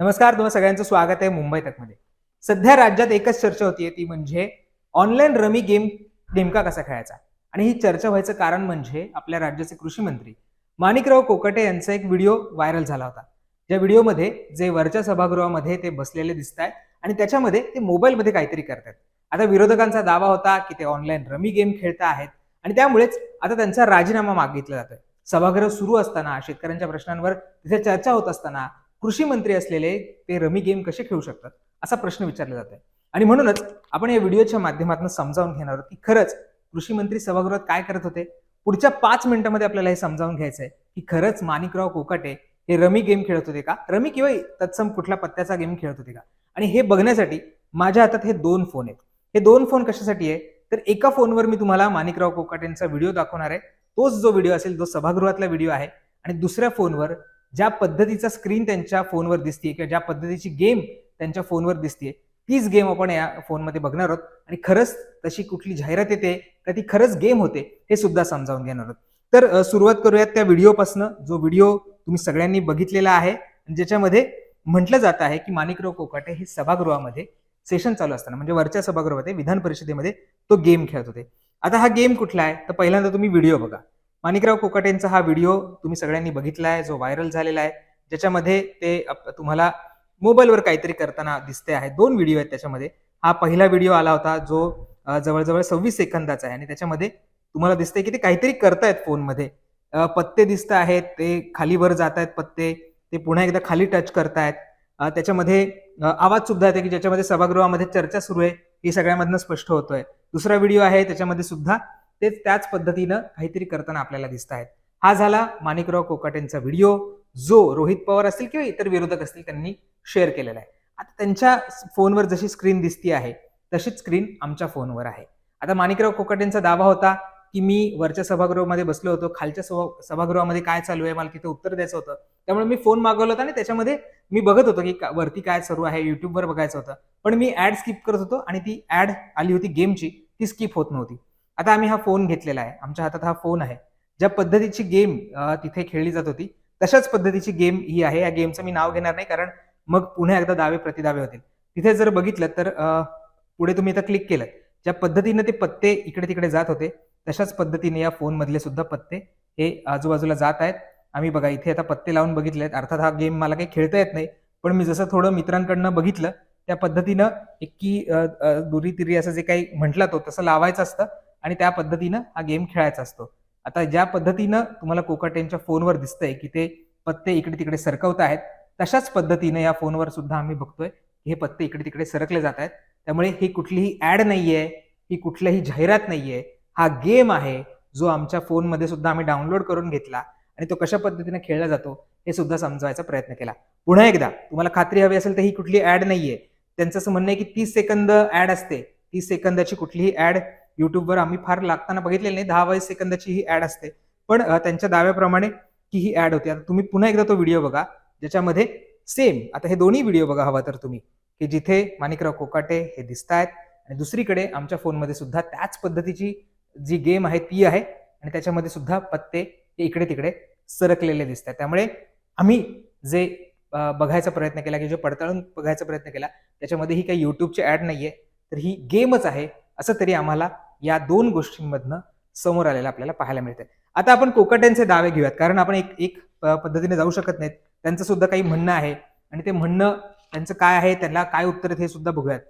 नमस्कार तुम्हा सगळ्यांचं स्वागत आहे मुंबई तकमध्ये. सध्या राज्यात एकच चर्चा होतीये ती म्हणजे ऑनलाईन रमी गेम नेमका कसा खेळायचा? आणि ही चर्चा व्हायचं कारण म्हणजे आपल्या राज्याचे कृषी मंत्री माणिकराव कोकटे यांचा एक व्हिडिओ व्हायरल झाला होता. ज्या व्हिडिओमध्ये जे वरच्या सभागृहामध्ये ते बसलेले दिसत आहेत आणि त्याच्यामध्ये ते मोबाईलमध्ये काहीतरी करतात आता विरोधकांचा दावा होता की ते ऑनलाईन रमी गेम खेळता आहेत आणि त्यामुळेच आता त्यांचा राजीनामा मागितला जातोय. सभागृह सुरू असताना शेतकऱ्यांच्या प्रश्नांवर तिथे चर्चा होत असताना कृषी मंत्री असलेले ते रमी गेम कसे खेळू शकतात असा प्रश्न विचारला जातोय. आणि म्हणूनच आपण या व्हिडिओच्या माध्यमातून समजावून घेणार आहोत की खरंच कृषी मंत्री सभागृहात काय करत होते? पुढच्या पाच मिनिटांमध्ये आपल्याला हे समजावून घ्यायचं आहे की खरंच माणिकराव कोकाटे हे रमी गेम खेळत होते का? रमी किंवा तत्सम कुठला पत्त्याचा गेम खेळत होते का? आणि हे बघण्यासाठी माझ्या हातात हे दोन फोन आहेत. हे दोन फोन कशासाठी आहे? तर एका फोनवर मी तुम्हाला माणिकराव कोकाटेंचा व्हिडिओ दाखवणार आहे. तोच जो व्हिडिओ असेल जो सभागृहातला व्हिडिओ आहे. आणि दुसऱ्या फोनवर ज्या पद्धतीचा स्क्रीन त्यांच्या फोनवर दिसते किंवा ज्या पद्धतीची गेम त्यांच्या फोनवर दिसते तीच गेम आपण या फोनमध्ये बघणार आहोत. आणि खरंच तशी कुठली जाहिरात येते का ती खरंच गेम होते हे सुद्धा समजावून घेणार आहोत. तर सुरुवात करूयात त्या व्हिडिओपासनं जो व्हिडिओ तुम्ही सगळ्यांनी बघितलेला आहे ज्याच्यामध्ये म्हटलं जात आहे की माणिकराव कोकाटे हे सभागृहामध्ये सेशन चालू असताना म्हणजे वरच्या सभागृहामध्ये विधान परिषदेमध्ये तो गेम खेळत होते. आता हा गेम कुठला आहे? तर पहिल्यांदा तुम्ही व्हिडिओ बघा. माणिकराव कोकाटेंचा हा व्हिडिओ तुम्ही सगळ्यांनी बघितला आहे जो व्हायरल झालेला आहे. ज्याच्यामध्ये ते तुम्हाला मोबाईलवर काहीतरी करताना दिसते आहे. दोन व्हिडिओ आहेत त्याच्यामध्ये. हा पहिला व्हिडिओ आला होता जो जवळजवळ सव्वीस सेकंदाचा आहे. आणि त्याच्यामध्ये तुम्हाला दिसतंय की ते काहीतरी करतायत फोनमध्ये. पत्ते दिसत आहेत ते खाली वर जात आहेत पत्ते. ते पुन्हा एकदा खाली टच करतायत. त्याच्यामध्ये आवाज सुद्धा येते की ज्याच्यामध्ये सभागृहामध्ये चर्चा सुरू आहे ही सगळ्यामधनं स्पष्ट होतोय. दुसरा व्हिडिओ आहे त्याच्यामध्ये सुद्धा तेच त्याच पद्धतीनं काहीतरी करताना आपल्याला दिसत आहेत हा झाला माणिकराव कोकाटेंचा व्हिडिओ जो रोहित पवार असतील किंवा इतर विरोधक असतील त्यांनी शेअर केलेला आहे. आता त्यांच्या फोनवर जशी स्क्रीन दिसती आहे तशीच स्क्रीन आमच्या फोनवर आहे. आता माणिकराव कोकाटेंचा दावा होता की मी वरच्या सभागृहामध्ये बसलो होतो खालच्या सभागृहामध्ये काय चालू आहे मला तिथे उत्तर द्यायचं होतं. त्यामुळे मी फोन मागवला होता आणि त्याच्यामध्ये मी बघत होतो की वरती काय सुरू आहे युट्यूबवर बघायचं होतं. पण मी ऍड स्किप करत होतो आणि ती ऍड आली होती गेमची ती स्किप होत नव्हती. आता आम्ही हा फोन घेतलेला आहे. आमच्या हातात हा फोन आहे. ज्या पद्धतीची गेम तिथे खेळली जात होती तशाच पद्धतीची गेम ही आहे. या गेमचं मी नाव घेणार नाही कारण मग पुन्हा एकदा दावे प्रतिदावे होतील. तिथे जर बघितलं तर पुढे तुम्ही इथं क्लिक केलं. ज्या पद्धतीनं ते पत्ते इकडे तिकडे जात होते तशाच पद्धतीने या फोनमधले सुद्धा पत्ते हे आजूबाजूला जात आहेत. आम्ही बघा इथे आता पत्ते लावून बघितले आहेत अर्थात हा गेम मला काही खेळता येत नाही पण मी जसं थोडं मित्रांकडनं बघितलं त्या पद्धतीनं एक की दुरी तिरी असं जे काही म्हटलं तो तसं लावायचं असतं. आणि त्या पद्धतीनं हा गेम खेळायचा असतो. आता ज्या पद्धतीनं तुम्हाला कोकाटेनच्या फोनवर दिसतंय की ते पत्ते इकडे तिकडे सरकवत आहेत तशाच पद्धतीनं या फोनवर सुद्धा आम्ही बघतोय की हे पत्ते इकडे तिकडे सरकले जात आहेत. त्यामुळे ही कुठलीही ऍड नाहीये ही कुठलीही जाहिरात नाहीये. हा गेम आहे जो आमच्या फोनमध्ये सुद्धा आम्ही डाउनलोड करून घेतला आणि तो कशा पद्धतीने खेळला जातो हे सुद्धा समजवायचा प्रयत्न केला. पुन्हा एकदा तुम्हाला खात्री हवी असेल तर ही कुठली ऍड नाहीये. त्यांचं असं म्हणणं आहे की तीस सेकंद ऍड असते. तीस सेकंदाची कुठलीही ऍड युट्यूबवर आम्ही फार लागताना बघितलेलं नाही. दहा वीस सेकंदाची ही ऍड असते. पण त्यांच्या दाव्याप्रमाणे की ही ऍड होती. आता तुम्ही पुन्हा एकदा तो व्हिडिओ बघा. ज्याच्यामध्ये सेम आता हे दोन्ही व्हिडिओ बघा हवा तर तुम्ही. की जिथे माणिकराव कोकाटे हे दिसत आहेत आणि दुसरीकडे आमच्या फोनमध्ये सुद्धा त्याच पद्धतीची जी गेम आहे ती आहे आणि त्याच्यामध्ये सुद्धा पत्ते इकडे तिकडे सरकलेले दिसत आहेत त्यामुळे आम्ही जे बघायचा प्रयत्न केला की जे पडताळून बघायचा प्रयत्न केला त्याच्यामध्ये ही काही युट्यूबची ऍड नाहीये तर ही गेमच आहे असं तरी आम्हाला या दोन गोष्टींमधनं समोर आलेलं आपल्याला पाहायला मिळतंय. आता आपण कोकाट्यांचे दावे घेऊयात कारण आपण एक एक पद्धतीने जाऊ शकत नाहीत. त्यांचं सुद्धा काही म्हणणं आहे. आणि ते म्हणणं त्यांचं काय आहे त्यांना काय उत्तर आहेत हे सुद्धा बघूयात.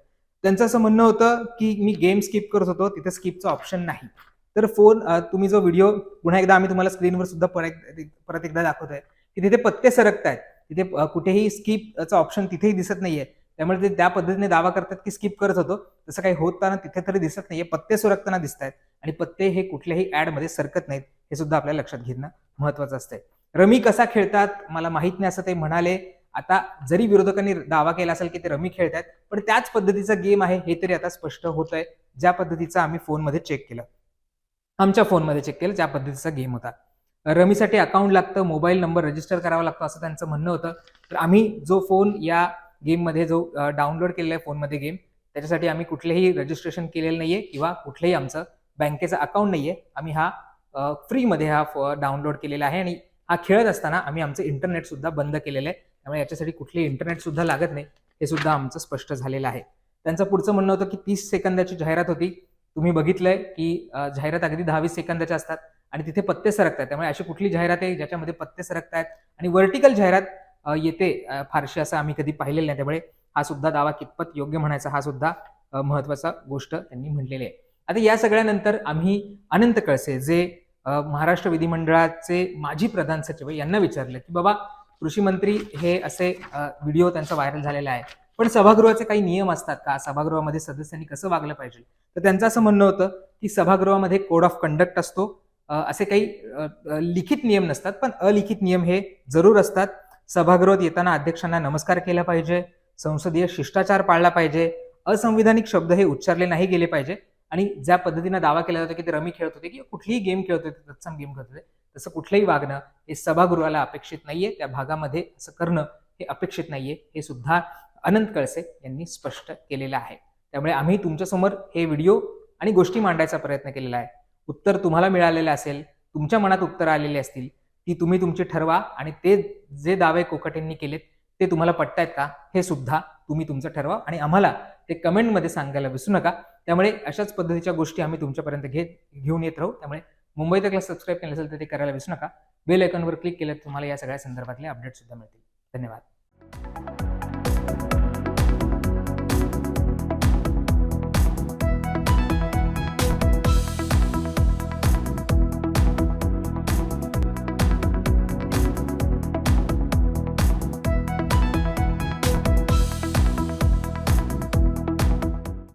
त्यांचं असं म्हणणं होतं की मी गेम स्किप करत होतो तिथे स्किपचं ऑप्शन नाही. तर फोन तुम्ही जो व्हिडिओ पुन्हा एकदा आम्ही तुम्हाला स्क्रीनवर सुद्धा परत परत एकदा आहे की तिथे पत्ते सरकतायत. तिथे कुठेही स्किपचं ऑप्शन तिथेही दिसत नाहीये. त्यामुळे ते त्या पद्धतीने दावा करतात की स्किप करत होतो. तसं काही होताना तिथे तरी दिसत नाहीये. पत्ते सुरकताना दिसत आहेत आणि पत्ते हे कुठल्याही ऍडमध्ये सरकत नाहीत. हे सुद्धा आपल्याला लक्षात घेणं महत्वाचं असतंय. रमी कसा खेळतात? मला माहीत नाही असं ते म्हणाले. आता जरी विरोधकांनी दावा केला असेल की ते रमी खेळतात पण त्याच पद्धतीचा गेम आहे हे तरी आता स्पष्ट होत आहे ज्या पद्धतीचा आम्ही फोनमध्ये चेक केलं. आमच्या फोनमध्ये चेक केलं ज्या पद्धतीचा गेम होता. रमीसाठी अकाउंट लागतं मोबाईल नंबर रजिस्टर करावा लागतो असं त्यांचं म्हणणं होतं. तर आम्ही जो फोन या गेममध्ये जो डाउनलोड केलेला आहे फोनमध्ये गेम त्याच्यासाठी आम्ही कुठलेही रजिस्ट्रेशन केलेलं नाहीये किंवा कुठलंही आमचं बँकेचं अकाउंट नाहीये. आम्ही हा फ्रीमध्ये हा डाउनलोड केलेला आहे आणि हा खेळत असताना आम्ही आमचं इंटरनेट सुद्धा बंद केलेलं आहे. त्यामुळे याच्यासाठी कुठलेही इंटरनेट सुद्धा लागत नाही. हे सुद्धा आमचं स्पष्ट झालेलं आहे. त्यांचं पुढचं म्हणणं होतं की तीस सेकंदाची जाहिरात होती. तुम्ही बघितलंय की जाहिरात अगदी दहावीस सेकंदाच्या असतात आणि तिथे पत्ते सरकतात. त्यामुळे अशी कुठली जाहिरात आहे ज्याच्यामध्ये पत्ते सरकतायत आणि व्हर्टिकल जाहिरात येते. फारशी असं आम्ही कधी पाहिलेलं नाही. त्यामुळे हा सुद्धा दावा कितपत योग्य म्हणायचा हा सुद्धा महत्त्वाचा गोष्ट त्यांनी म्हणलेली आहे. आता या सगळ्यानंतर आम्ही अनंत कळसे जे महाराष्ट्र विधिमंडळाचे माजी प्रधान सचिव यांना विचारलं की बाबा कृषी मंत्री हे असे व्हिडिओ त्यांचा व्हायरल झालेला आहे. पण सभागृहाचे काही नियम असतात का? सभागृहामध्ये सदस्यांनी कसं वागलं पाहिजे? तर त्यांचं असं म्हणणं होतं की सभागृहामध्ये कोड ऑफ कंडक्ट असतो. असे काही लिखित नियम नसतात पण अलिखित नियम हे जरूर असतात. सभागृहात येताना अध्यक्षांना नमस्कार केला पाहिजे संसदीय शिष्टाचार पाळला पाहिजे असंविधानिक शब्द हे उच्चारले नाही गेले पाहिजे. आणि ज्या पद्धतीनं दावा केला जातो की ते रमी खेळत होते किंवा कुठलीही गेम खेळत होते तत्सम गेम खेळत होते तसं कुठलंही वागणं हे सभागृहाला अपेक्षित नाहीये. त्या भागामध्ये असं करणं हे अपेक्षित नाहीये. हे सुद्धा अनंत कळसे यांनी स्पष्ट केलेलं आहे. त्यामुळे आम्ही तुमच्यासमोर हे व्हिडिओ आणि गोष्टी मांडायचा प्रयत्न केलेला आहे. उत्तर तुम्हाला मिळालेलं असेल तुमच्या मनात उत्तर आलेले असतील ती तुम्ही तुमची ठरवा आणि ते जे दावे कोकटेंनी केलेत ते तुम्हाला पटतायत का? हे सुद्धा तुम्ही तुमचं ठरवा आणि आम्हाला ते कमेंटमध्ये सांगायला विसरू नका. त्यामुळे अशाच पद्धतीच्या गोष्टी आम्ही तुमच्यापर्यंत घेत घेऊन येत राहू. त्यामुळे मुंबई तकला सबस्क्राईब केलं असेल तर ते करायला विसरू नका. बेल आयकॉनवर क्लिक केलं तुम्हाला या सगळ्या संदर्भातले अपडेट सुद्धा मिळतील. धन्यवाद.